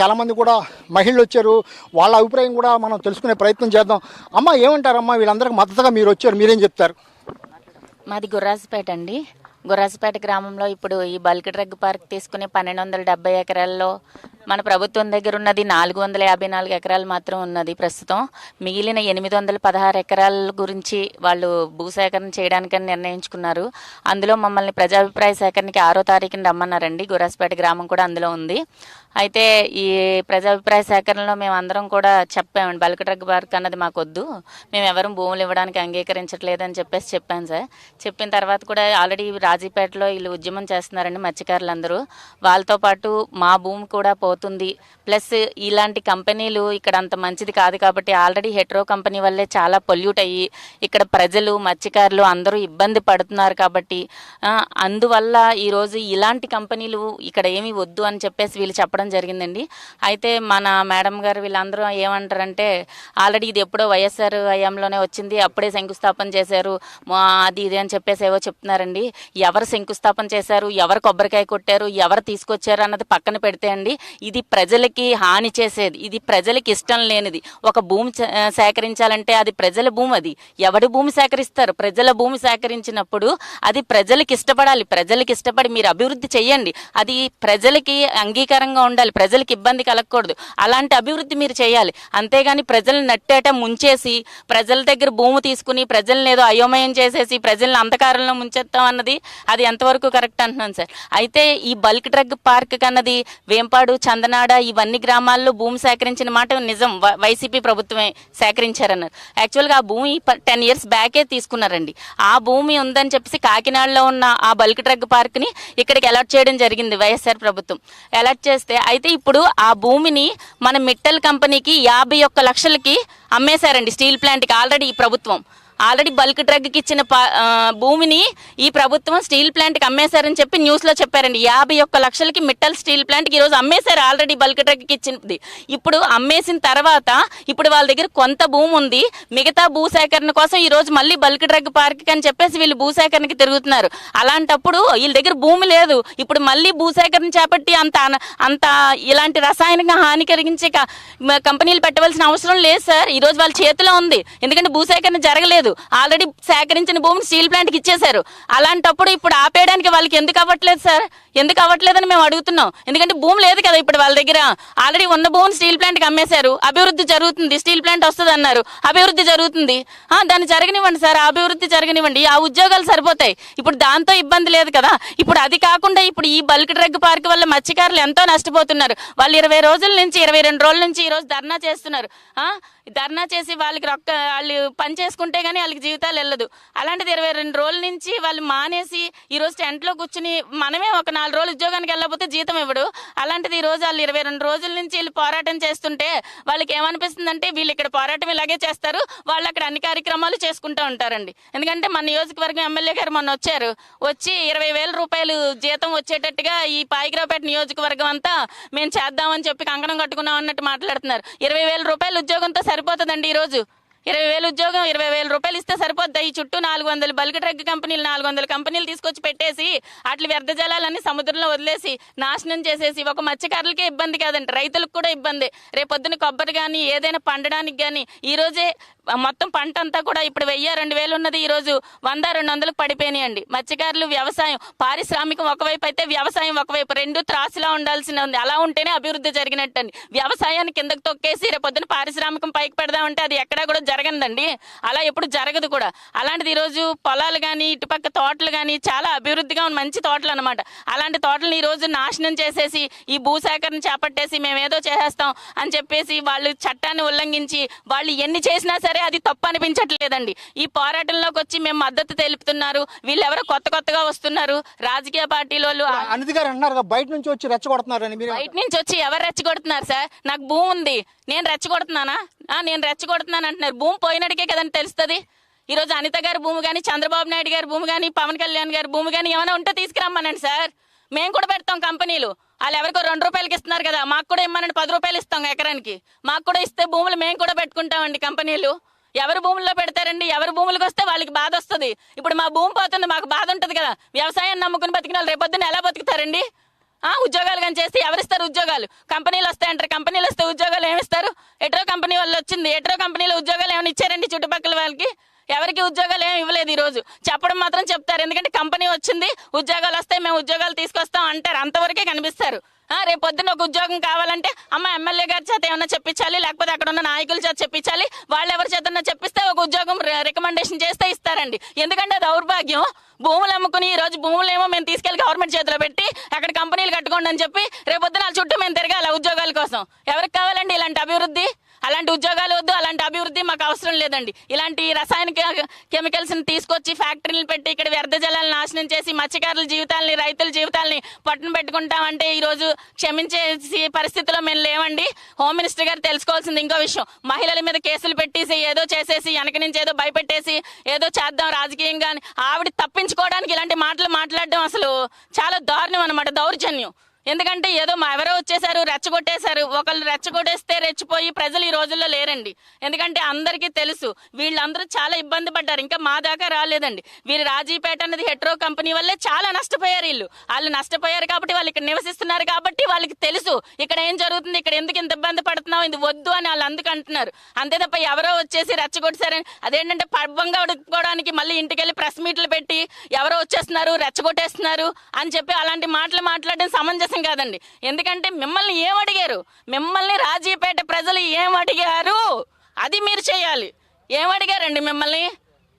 చాలామంది కూడా మహిళలు వచ్చారు. వాళ్ళ అభిప్రాయం కూడా మనం తెలుసుకునే ప్రయత్నం చేద్దాం. అమ్మ ఏమంటారమ్మా? వీళ్ళందరికీ మద్దతుగా మీరు వచ్చారు. మీరేం చెప్తారు? మాది గుర్రాజపేట అండి. గుర్రాజపేట గ్రామంలో ఇప్పుడు ఈ బల్క్ డ్రగ్ పార్క్ తీసుకునే పన్నెండు వందల డెబ్బై ఎకరాల్లో మన ప్రభుత్వం దగ్గర ఉన్నది నాలుగు వందల యాభై నాలుగు ఎకరాలు మాత్రం ఉన్నది ప్రస్తుతం. మిగిలిన ఎనిమిది వందల పదహారు ఎకరాల గురించి వాళ్ళు భూసేకరణ చేయడానికని నిర్ణయించుకున్నారు. అందులో మమ్మల్ని ప్రజాభిప్రాయ సేకరణకి ఆరో తారీఖున రమ్మన్నారండి. గుర్రాజపేట గ్రామం కూడా అందులో ఉంది. అయితే ఈ ప్రజాభిప్రాయ సేకరణలో మేము అందరం కూడా చెప్పామండి. బల్క్ డ్రగ్ పార్క్ అన్నది మాకు వద్దు మేము ఎవరూ భూములు ఇవ్వడానికి అంగీకరించట్లేదని చెప్పేసి చెప్పాను సార్. చెప్పిన తర్వాత కూడా ఆల్రెడీ రాజీపేటలో వీళ్ళు ఉద్యమం చేస్తున్నారండి మత్స్యకారులందరూ. వాళ్ళతో పాటు మా భూమి కూడా పోతుంది. ప్లస్ ఇలాంటి కంపెనీలు ఇక్కడ అంత మంచిది కాదు కాబట్టి ఆల్రెడీ హెట్రో కంపెనీ వల్లే చాలా పొల్యూట్ అయ్యి ఇక్కడ ప్రజలు మత్స్యకారులు అందరూ ఇబ్బంది పడుతున్నారు కాబట్టి అందువల్ల ఈరోజు ఇలాంటి కంపెనీలు ఇక్కడ ఏమీ వద్దు అని చెప్పేసి వీళ్ళు చెప్పడం జరిగిందండి. అయితే మన మేడం గారు వీళ్ళందరూ ఏమంటారంటే ఆల్రెడీ ఇది ఎప్పుడో వైఎస్ఆర్ హయాంలోనే వచ్చింది అప్పుడే శంకుస్థాపన చేశారు అది ఇది అని చెప్పేసి ఏవో చెప్తున్నారండి. ఎవరు శంకుస్థాపన చేశారు ఎవరు కొబ్బరికాయ కొట్టారు ఎవరు తీసుకొచ్చారు అన్నది పక్కన పెడితే అండి ఇది ప్రజలకి హాని చేసేది ఇది ప్రజలకి ఇష్టం లేనిది. ఒక భూమి సేకరించాలంటే అది ప్రజల భూమి అది. ఎవడి భూమి సేకరిస్తారు? ప్రజల భూమి సేకరించినప్పుడు అది ప్రజలకి ఇష్టపడాలి. ప్రజలకి ఇష్టపడి మీరు అభివృద్ధి చేయండి అది ప్రజలకి అంగీకారంగా ఉండాలి. ప్రజలకి ఇబ్బంది కలగకూడదు. అలాంటి అభివృద్ధి మీరు చేయాలి. అంతేగాని ప్రజల్ని నట్టేట ముంచేసి ప్రజల దగ్గర భూమి తీసుకుని ప్రజల్ని ఏదో అయోమయం చేసేసి ప్రజల్ని అంధకారంలో ముంచేస్తాం అన్నది అది ఎంతవరకు కరెక్ట్ అంటున్నాను సార్. అయితే ఈ బల్క్ డ్రగ్ పార్క్ కన్నది వేంపాడు చందనాడ ఇవన్నీ గ్రామాల్లో భూమి సేకరించిన మాట నిజం. వైసీపీ ప్రభుత్వమే సేకరించారన్నారు. యాక్చువల్గా ఆ భూమి టెన్ ఇయర్స్ బ్యాకే తీసుకున్నారండి. ఆ భూమి ఉందని చెప్పేసి కాకినాడలో ఉన్న ఆ బల్క్ డ్రగ్ పార్క్ని ఇక్కడికి అలాట్ చేయడం జరిగింది వైఎస్ఆర్ ప్రభుత్వం. అలాట్ చేస్తే అయితే ఇప్పుడు ఆ భూమిని మన మిట్టల్ కంపెనీకి యాభై ఒక్క లక్షలకి అమ్మేశారండి స్టీల్ ప్లాంట్కి ఆల్రెడీ ఈ ప్రభుత్వం. ఆల్రెడీ బల్క్ డ్రగ్కి ఇచ్చిన భూమిని ఈ ప్రభుత్వం స్టీల్ ప్లాంట్కి అమ్మేశారని చెప్పి న్యూస్లో చెప్పారండి. యాభై ఒక్క లక్షలకి మిట్టల్ స్టీల్ ప్లాంట్కి ఈరోజు అమ్మేశారు ఆల్రెడీ బల్క్ డ్రగ్కి ఇచ్చినది ఇప్పుడు అమ్మేసిన తర్వాత ఇప్పుడు వాళ్ళ దగ్గర కొంత భూమి ఉంది. మిగతా భూసేకరణ కోసం ఈరోజు మళ్ళీ బల్క్ డ్రగ్ పార్క్ అని చెప్పేసి వీళ్ళు భూసేకరణకి తిరుగుతున్నారు. అలాంటప్పుడు వీళ్ళ దగ్గర భూమి లేదు. ఇప్పుడు మళ్ళీ భూసేకరణ చేపట్టి అంత అంత ఇలాంటి రసాయనిక హాని కలిగించే కంపెనీలు పెట్టవలసిన అవసరం లేదు సార్. ఈరోజు వాళ్ళ చేతిలో ఉంది. ఎందుకంటే భూసేకరణ జరగలేదు. ఆల్రెడీ సేకరించిన భూమిని స్టీల్ ప్లాంట్కి ఇచ్చేశారు. అలాంటప్పుడు ఇప్పుడు ఆపేయడానికి వాళ్ళకి ఎందుకు అవ్వట్లేదు సార్? ఎందుకు అవ్వట్లేదని మేము అడుగుతున్నాం. ఎందుకంటే భూమి లేదు కదా ఇప్పుడు వాళ్ళ దగ్గర. ఆల్రెడీ ఉన్న భూమిని స్టీల్ ప్లాంట్కి అమ్మేశారు. అభివృద్ధి జరుగుతుంది. స్టీల్ ప్లాంట్ వస్తుంది అన్నారు. అభివృద్ధి జరుగుతుంది. దాన్ని జరగనివ్వండి సార్. అభివృద్ధి జరగనివ్వండి. ఆ ఉద్యోగాలు సరిపోతాయి. ఇప్పుడు దాంతో ఇబ్బంది లేదు కదా. ఇప్పుడు అది కాకుండా ఇప్పుడు ఈ బల్క్ డ్రగ్ పార్క్ వల్ల మత్స్యకారులు ఎంతో నష్టపోతున్నారు. వాళ్ళు ఇరవై రోజుల నుంచి ఇరవై రెండు రోజుల నుంచి ఈరోజు ధర్నా చేస్తున్నారు. ధర్నా చేసి వాళ్ళకి రొక్క వాళ్ళు పని చేసుకుంటే కానీ వాళ్ళకి జీవితాలు వెళ్ళదు. అలాంటిది ఇరవై రెండు రోజుల నుంచి వాళ్ళు మానేసి ఈ రోజు టెంట్లో కూర్చుని మనమే ఒక నాలుగు రోజులు ఉద్యోగానికి వెళ్ళకపోతే జీతం ఇవ్వడు. అలాంటిది ఈ రోజు వాళ్ళు ఇరవై రెండు రోజుల నుంచి వీళ్ళు పోరాటం చేస్తుంటే వాళ్ళకి ఏమనిపిస్తుందంటే వీళ్ళు ఇక్కడ పోరాటం ఇలాగే చేస్తారు. వాళ్ళు అక్కడ అన్ని కార్యక్రమాలు చేసుకుంటూ ఉంటారండి. ఎందుకంటే మన నియోజకవర్గం ఎమ్మెల్యే గారు మొన్న వచ్చారు. వచ్చి ఇరవై వేల రూపాయలు జీతం వచ్చేటట్టుగా ఈ పాయిగ్రాపేట నియోజకవర్గం అంతా మేము చేద్దామని చెప్పి కంకణం కట్టుకున్నాం అన్నట్టు మాట్లాడుతున్నారు. ఇరవై వేల రూపాయలు ఉద్యోగంతో సరిపోతుందండి ఈరోజు రోజు. ఇరవై వేలు ఉద్యోగం ఇరవై వేల రూపాయలు ఇస్తే సరిపోద్దా. ఈ చుట్టూ నాలుగు వందల బల్క్ డ్రగ్ కంపెనీలు నాలుగు వందల కంపెనీలు తీసుకొచ్చి పెట్టేసి అట్ల వ్యర్థ జలాలన్నీ సముద్రంలో వదిలేసి నాశనం చేసేసి ఒక మత్స్యకారులకే ఇబ్బంది కాదండి రైతులకు కూడా ఇబ్బంది. రేపొద్దున కొబ్బరి కానీ ఏదైనా పండడానికి కానీ ఈ రోజే మొత్తం పంట అంతా కూడా ఇప్పుడు వెయ్యి రెండు వేలు ఉన్నది. ఈ రోజు వంద రెండు వందలకు పడిపోయినాయండి. మత్స్యకారులు వ్యవసాయం పారిశ్రామికం ఒకవైపు అయితే వ్యవసాయం ఒకవైపు రెండు త్రాసులా ఉండాల్సిన ఉంది. అలా ఉంటేనే అభివృద్ధి జరిగినట్టండి. వ్యవసాయాన్ని కిందకు తొక్కేసి రేపొద్దున పారిశ్రామికం పైకి పెడదామంటే అది ఎక్కడా కూడా జరగదండి అలా ఎప్పుడు జరగదు కూడా. అలాంటిది ఈరోజు పొలాలు కానీ ఇటుపక్క తోటలు కానీ చాలా అభివృద్ధిగా ఉన్న మంచి తోటలు అనమాట అలాంటి తోటలను ఈ రోజు నాశనం చేసేసి ఈ భూసేకరణ చేపట్టేసి మేము ఏదో చేసేస్తాం అని చెప్పేసి వాళ్ళు చట్టాన్ని ఉల్లంఘించి వాళ్ళు ఎన్ని చేసినా సరే అది తప్పు అనిపించట్లేదండి. ఈ పోరాటంలోకి వచ్చి మేము మద్దతు తెలుపుతున్నారు. వీళ్ళెవరో కొత్త కొత్తగా వస్తున్నారు. రాజకీయ పార్టీలోళ్ళు అనితి గారు అన్నారు కదా, బయట నుంచి వచ్చి రెచ్చగొడుతున్నారని మీరు బయట నుంచి వచ్చి ఎవరు రెచ్చగొడుతున్నారు సార్? నాకు భూమి ఉంది నేను రెచ్చగొడుతున్నానా? నేను రెచ్చగొడుతున్నాను అంటున్నారు. భూమి పోయినడికే కదండి తెలుస్తుంది. ఈరోజు అనిత గారి భూమి కానీ చంద్రబాబు నాయుడు గారి భూమి కానీ పవన్ కళ్యాణ్ గారి భూమి కానీ ఏమైనా ఉంటే తీసుకురమ్మనండి సార్. మేము కూడా పెడతాం కంపెనీలు. వాళ్ళు ఎవరికో రెండు రూపాయలకి ఇస్తున్నారు కదా మాకు కూడా ఇమ్మనండి పది రూపాయలు ఇస్తాం ఎకరానికి. మాకు కూడా ఇస్తే భూములు మేము కూడా పెట్టుకుంటామండి కంపెనీలు. ఎవరు భూముల్లో పెడతారండి? ఎవరు భూములకు వస్తే వాళ్ళకి బాధ వస్తుంది. ఇప్పుడు మా భూమి పోతుంది మాకు బాధ ఉంటుంది కదా. వ్యవసాయాన్ని నమ్ముకుని బతికిన వాళ్ళు రేపొద్దున ఎలా బతుకుతారండి? ఆ ఉద్యోగాలు కానీ చేస్తే ఎవరిస్తారు ఉద్యోగాలు? కంపెనీలు వస్తాయంటారు కంపెనీలు వస్తే ఉద్యోగాలు ఏమిస్తారు? ఎట్రో కంపెనీ వాళ్ళు వచ్చింది ఎట్రో కంపెనీలో ఉద్యోగాలు ఏమైనా ఇచ్చారండి చుట్టుపక్కల వాళ్ళకి? ఎవరికి ఉద్యోగాలు ఏమి ఇవ్వలేదు ఈరోజు. చెప్పడం మాత్రం చెప్తారు ఎందుకంటే కంపెనీ వచ్చింది ఉద్యోగాలు వస్తే మేము ఉద్యోగాలు తీసుకొస్తాం అంటారు అంతవరకే కనిపిస్తారు. రేపు పొద్దున ఒక ఉద్యోగం కావాలంటే అమ్మ ఎమ్మెల్యే గారి చేత ఏమన్నా చెప్పించాలి? లేకపోతే అక్కడ ఉన్న నాయకుల చేత చెప్పించాలి? వాళ్ళు ఎవరి చేత చెప్పిస్తే ఒక ఉద్యోగం రికమెండేషన్ చేస్తే ఇస్తారండి. ఎందుకంటే దౌర్భాగ్యం. భూములు అమ్ముకుని ఈ రోజు భూములు ఏమో మేము తీసుకెళ్ళి గవర్నమెంట్ చేతిలో పెట్టి అక్కడ కంపెనీలు కట్టుకోండి అని చెప్పి రేపు పొద్దున వాళ్ళ చుట్టూ మేము తిరగాలి ఉద్యోగాల కోసం. ఎవరికి కావాలండి ఇలాంటి అభివృద్ధి? అలాంటి ఉద్యోగాలు వద్దు అలాంటి అభివృద్ధి మాకు అవసరం లేదండి. ఇలాంటి రసాయనిక కెమికల్స్ని తీసుకొచ్చి ఫ్యాక్టరీలు పెట్టి ఇక్కడ వ్యర్థ జలాలను నాశనం చేసి మత్స్యకారుల జీవితాలని రైతుల జీవితాలని పట్టున పెట్టుకుంటామంటే ఈరోజు క్షమించే పరిస్థితిలో మేము లేవండి. హోమ్ మినిస్టర్ గారు తెలుసుకోవాల్సింది ఇంకో విషయం. మహిళల మీద కేసులు పెట్టేసి ఏదో చేసేసి వెనక నుంచి ఏదో భయపెట్టేసి ఏదో చేద్దాం రాజకీయంగా ఆవిడ తప్పించుకోవడానికి ఇలాంటి మాటలు మాట్లాడడం అసలు చాలా దారుణం అనమాట దౌర్జన్యం. ఎందుకంటే ఏదో మా ఎవరో వచ్చేసారు రెచ్చగొట్టేశారు. ఒకళ్ళు రెచ్చగొట్టేస్తే రెచ్చిపోయి ప్రజలు ఈ రోజుల్లో లేరండి. ఎందుకంటే అందరికీ తెలుసు వీళ్ళందరూ చాలా ఇబ్బంది పడ్డారు. ఇంకా మా దాకా రాలేదండి. వీరు రాజీపేట అనేది హెట్రో కంపెనీ వల్లే చాలా నష్టపోయారు వీళ్ళు. వాళ్ళు నష్టపోయారు కాబట్టి వాళ్ళు ఇక్కడ నివసిస్తున్నారు కాబట్టి వాళ్ళకి తెలుసు. ఇక్కడ ఏం జరుగుతుంది ఇక్కడ ఎందుకు ఇంత ఇబ్బంది పడుతున్నావు ఇది వద్దు అని వాళ్ళు అందుకు అంటున్నారు. అంతే తప్ప ఎవరో వచ్చేసి రెచ్చగొట్టేశారని అదేంటంటే పబ్బంగా ఉడుకోవడానికి మళ్ళీ ఇంటికి వెళ్ళి ప్రెస్ మీట్లు పెట్టి ఎవరో వచ్చేస్తున్నారు రెచ్చగొట్టేస్తున్నారు అని చెప్పి అలాంటి మాటలు మాట్లాడడం సమంజసం కాదండి. ఎందుకంటే మిమ్మల్ని ఏం అడిగారు? మిమ్మల్ని రాజీపేట ప్రజలు ఏమడిగారు అడిగారు? అది మీరు చేయాలి. ఏం అడిగారండి మిమ్మల్ని?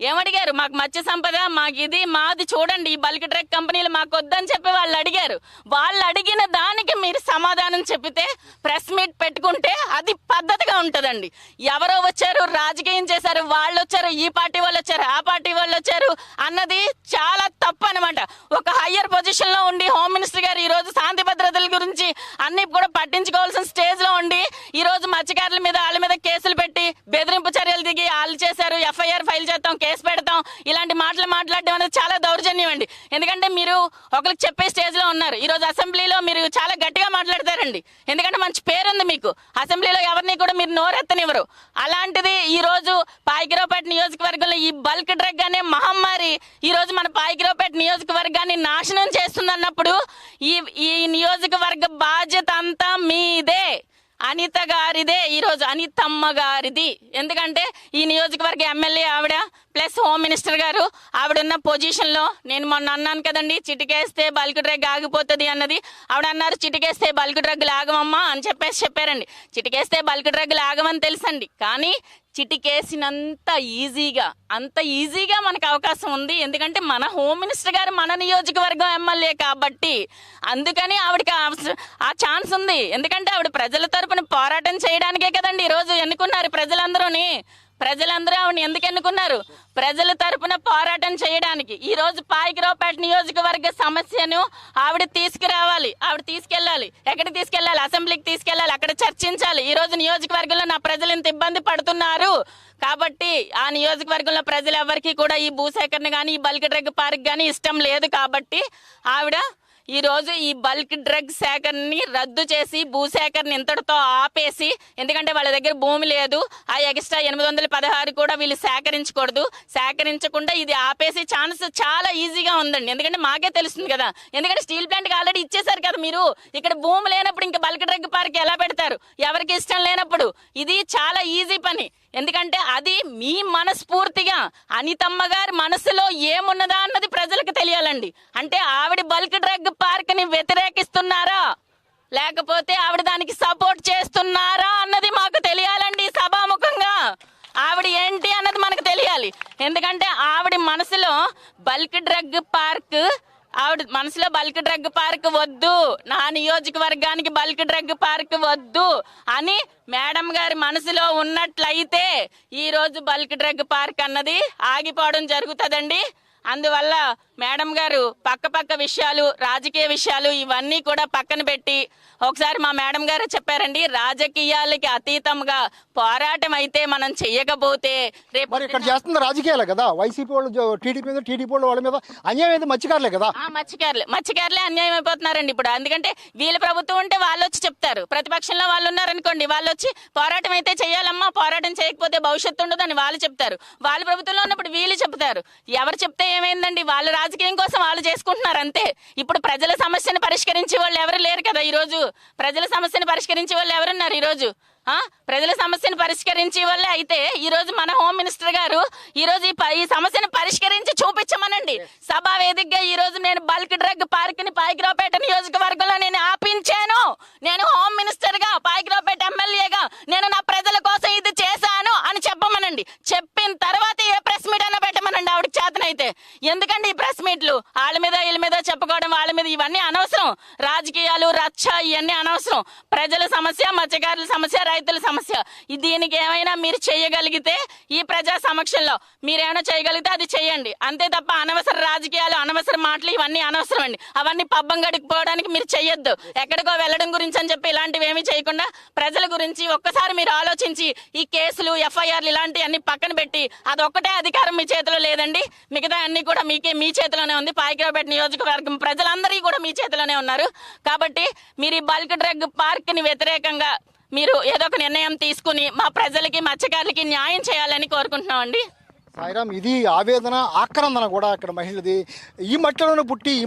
ఏమడిగారు? మాకు మత్స్య సంపద మాకు ఇది మాది చూడండి ఈ బల్క్ ట్రక్ కంపెనీలు మాకు వద్దని చెప్పి వాళ్ళు అడిగారు. వాళ్ళు అడిగిన దానికి మీరు సమాధానం చెప్పితే ప్రెస్ మీట్ పెట్టుకుంటే అది పద్ధతిగా ఉంటుందండి. ఎవరో వచ్చారు రాజకీయం చేశారు వాళ్ళు వచ్చారు ఈ పార్టీ వాళ్ళు వచ్చారు ఆ పార్టీ వాళ్ళు వచ్చారు అన్నది చాలా తప్పు అనమాట ఒక హయ్యర్ పొజిషన్లో ఉండి హోమ్ మినిస్టర్ గారు ఈరోజు శాంతి భద్రతల గురించి అన్ని కూడా పట్టించుకోవాల్సిన స్టేజ్లో ఉండి ఈరోజు మత్స్యకారుల మీద వాళ్ళ మీద కేసులు పెట్టి బెదిరింపు చర్యలు దిగి వాళ్ళు చేశారు ఎఫ్ఐఆర్ ఫైల్ చేస్తాం కేసు పెడతాం. ఇలాంటి మాటలు మాట్లాడడం అనేది చాలా దౌర్జన్యం అండి. ఎందుకంటే మీరు ఒకరికి చెప్పే స్టేజ్లో ఉన్నారు. ఈరోజు అసెంబ్లీలో మీరు చాలా గట్టిగా మాట్లాడతారండి. ఎందుకంటే మంచి పేరుంది మీకు. అసెంబ్లీలో ఎవరిని కూడా మీరు నోరెత్తనివ్వరు. అలాంటిది ఈరోజు రోజు పాయకిరావుపేట నియోజకవర్గంలో ఈ బల్క్ డ్రగ్ అనే మహమ్మారి ఈరోజు మన పాయకిరావుపేట నియోజకవర్గాన్ని నాశనం చేస్తుందన్నప్పుడు ఈ ఈ నియోజకవర్గ బాధ్యత అంతా మీదే. అనిత గారిదే ఈరోజు అనితమ్మ గారిది. ఎందుకంటే ఈ నియోజకవర్గ ఎమ్మెల్యే ఆవిడ ప్లస్ హోమ్ మినిస్టర్ గారు ఆవిడ ఉన్న నేను మొన్న అన్నాను కదండి చిటికేస్తే బల్క్ డ్రగ్ ఆగిపోతుంది అన్నది. ఆవిడ అన్నారు చిటికేస్తే బల్క్ డ్రగ్ లాగమమ్మా అని చెప్పేసి చెప్పారండి. చిటికేస్తే బల్క్ డ్రగ్ లాగమని తెలుసండి. కానీ చిటికేసినంత ఈజీగా అంత ఈజీగా మనకు అవకాశం ఉంది. ఎందుకంటే మన హోమ్ మినిస్టర్ గారు మన నియోజకవర్గం ఎమ్మెల్యే కాబట్టి అందుకని ఆవిడకి ఆ ఆ ఛాన్స్ ఉంది. ఎందుకంటే ఆవిడ ప్రజల తరపున పోరాటం చేయడానికే కదండి ఈరోజు ఎన్నుకున్నారు ప్రజలందరూని. ప్రజలందరూ ఆవిడని ఎందుకు ఎన్నుకున్నారు ప్రజల తరపున పోరాటం చేయడానికి. ఈ రోజు పాయికిరావుపేట నియోజకవర్గ సమస్యను ఆవిడ తీసుకురావాలి ఆవిడ తీసుకెళ్ళాలి ఎక్కడికి తీసుకెళ్ళాలి అసెంబ్లీకి తీసుకెళ్ళాలి అక్కడ చర్చించాలి. ఈ రోజు నియోజకవర్గంలో నా ప్రజలు ఇంత ఇబ్బంది పడుతున్నారు. కాబట్టి ఆ నియోజకవర్గంలో ప్రజలు ఎవరికి కూడా ఈ భూసేకరణ కానీ ఈ బల్క్ డ్రగ్ పార్క్ కానీ ఇష్టం లేదు కాబట్టి ఆవిడ ఈరోజు ఈ బల్క్ డ్రగ్ సేకరణని రద్దు చేసి భూసేకరణ ఇంతటితో ఆపేసి ఎందుకంటే వాళ్ళ దగ్గర భూమి లేదు ఆ ఎక్స్ట్రా ఎనిమిది వందల పదహారు కూడా వీళ్ళు సేకరించకూడదు. సేకరించకుండా ఇది ఆపేసి ఛాన్స్ చాలా ఈజీగా ఉందండి. ఎందుకంటే మాకే తెలుస్తుంది కదా. ఎందుకంటే స్టీల్ ప్లాంట్కి ఆల్రెడీ ఇచ్చేసారు కదా మీరు. ఇక్కడ భూమి లేనప్పుడు ఇంకా బల్క్ డ్రగ్ పార్క్ ఎలా పెడతారు? ఎవరికి ఇష్టం లేనప్పుడు ఇది చాలా ఈజీ పని. ఎందుకంటే అది మీ మనస్ఫూర్తిగా అనితమ్మ గారి మనసులో ఏమున్నదా అన్నది ప్రజలకు తెలియాలండి. అంటే ఆవిడ బల్క్ డ్రగ్ పార్క్ని వ్యతిరేకిస్తున్నారా? లేకపోతే ఆవిడ దానికి సపోర్ట్ చేస్తున్నారా అన్నది మాకు తెలియాలండి సభాముఖంగా. ఆవిడ ఏంటి అన్నది మనకు తెలియాలి. ఎందుకంటే ఆవిడ మనసులో బల్క్ డ్రగ్ పార్క్ ఆవిడ మనసులో బల్క్ డ్రగ్ పార్క్ వద్దు. నా నియోజకవర్గానికి బల్క్ డ్రగ్ పార్క్ వద్దు అని మేడం గారి మనసులో ఉన్నట్లయితే ఈరోజు బల్క్ డ్రగ్ పార్క్ అన్నది ఆగిపోవడం జరుగుతుందండి. అందువల్ల మేడం గారు పక్క పక్క విషయాలు రాజకీయ విషయాలు ఇవన్నీ కూడా పక్కన పెట్టి ఒకసారి మా మేడం గారు చెప్పారండి రాజకీయాలకి అతీతంగా పోరాటం అయితే మనం చెయ్యకపోతే రేపు మరి ఇక్కడ చేస్తుంది రాజకీయాలే కదా? వైసీపీ వాళ్ళు జో- టీడీపీ మీద టీడీపీ వాళ్ళు వాళ్ళ మీద అన్యాయం అయితే మత్స్యకారులే కదా? ఆ మత్స్యకారులు. మత్స్యకారులే అన్యాయం అయిపోతున్నారండి ఇప్పుడు. ఎందుకంటే వీళ్ళ ప్రభుత్వం ఉంటే వాళ్ళు వచ్చి చెప్తారు. ప్రతిపక్షంలో వాళ్ళు ఉన్నారనుకోండి వాళ్ళు వచ్చి పోరాటం అయితే చేయాలమ్మా పోరాటం చేయకపోతే భవిష్యత్తు ఉండదని వాళ్ళు చెప్తారు. వాళ్ళ ప్రభుత్వంలో ఉన్నప్పుడు వీళ్ళు చెప్తారు. ఎవరు చెప్తే ఏమైందండి? వాళ్ళ రాజకీయం రాజకీయం కోసం వాళ్ళు చేసుకుంటున్నారు అంతే. ఇప్పుడు ప్రజల సమస్యను పరిష్కరించే వాళ్ళు ఎవరు లేరు కదా ఈరోజు. ప్రజల సమస్యను పరిష్కరించే వాళ్ళు ఎవరున్నారు ఈరోజు? ఆ? ప్రజల సమస్యను పరిష్కరించే వాళ్ళే అయితే ఈ రోజు మన హోమ్ మినిస్టర్ గారు ఈ రోజు ఈ ఈ సమస్యను పరిష్కరించి చూపించమనండి. సభా వేదికగా ఈ రోజు నేను బల్క్ డ్రగ్ పార్క్ని పాయిగ్రావుపేట నియోజకవర్గంలో నేను ఆపించాను. నేను హోమ్ మినిస్టర్గా పాయిగ్రావుపేట ఎమ్మెల్యేగా నేను నా ప్రజల కోసం ఇది చేశాను అని చెప్పమనండి. చెప్పిన తర్వాత ఏ ప్రెస్ మీట్ అయినా పెట్టమనండి అయితే ఎందుకండి ఈ ప్రెస్ మీట్లు వాళ్ళ మీద వీళ్ళ మీద చెప్పుకోవడం వాళ్ళ మీద ఇవన్నీ అనవసరం. రాజకీయాలు రచ్చ ఇవన్నీ అనవసరం. ప్రజల సమస్య మత్స్యకారుల సమస్య రైతుల సమస్య. దీనికి ఏమైనా మీరు చేయగలిగితే ఈ ప్రజా సమక్షంలో మీరేమైనా చేయగలిగితే అది చేయండి. అంతే తప్ప అనవసర రాజకీయాలు అనవసర మాటలు ఇవన్నీ అనవసరం అండి అవన్నీ పబ్బం గడిపోవడానికి మీరు చెయ్యొద్దు. ఎక్కడికో వెళ్ళడం గురించి అని చెప్పి ఇలాంటివి ఏమీ చేయకుండా ప్రజల గురించి ఒక్కసారి మీరు ఆలోచించి ఈ కేసులు ఎఫ్ఐఆర్లు ఇలాంటివన్నీ పక్కన పెట్టి అది ఒక్కటే అధికారం మీ చేతిలో లేదండి. మిగతా అన్ని కూడా మీకే మీ చేతిలోనే ఉంది. పాయికిరావుపేట నియోజకవర్గం ప్రజలందరికీ కూడా మీ చేతిలోనే ఉన్నారు. కాబట్టి మీరు ఈ బల్క్ డ్రగ్ పార్క్ని వ్యతిరేకంగా మీరు ఏదో ఒక నిర్ణయం తీసుకుని మా ప్రజలకి మత్స్యకారులకి న్యాయం చేయాలని కోరుకుంటున్నామండి. సాయిరామ్ ఇది ఆవేదన ఆక్రందన కూడా ఇక్కడ మహిళది ఈ మట్టిలోనే పుట్టి ఈ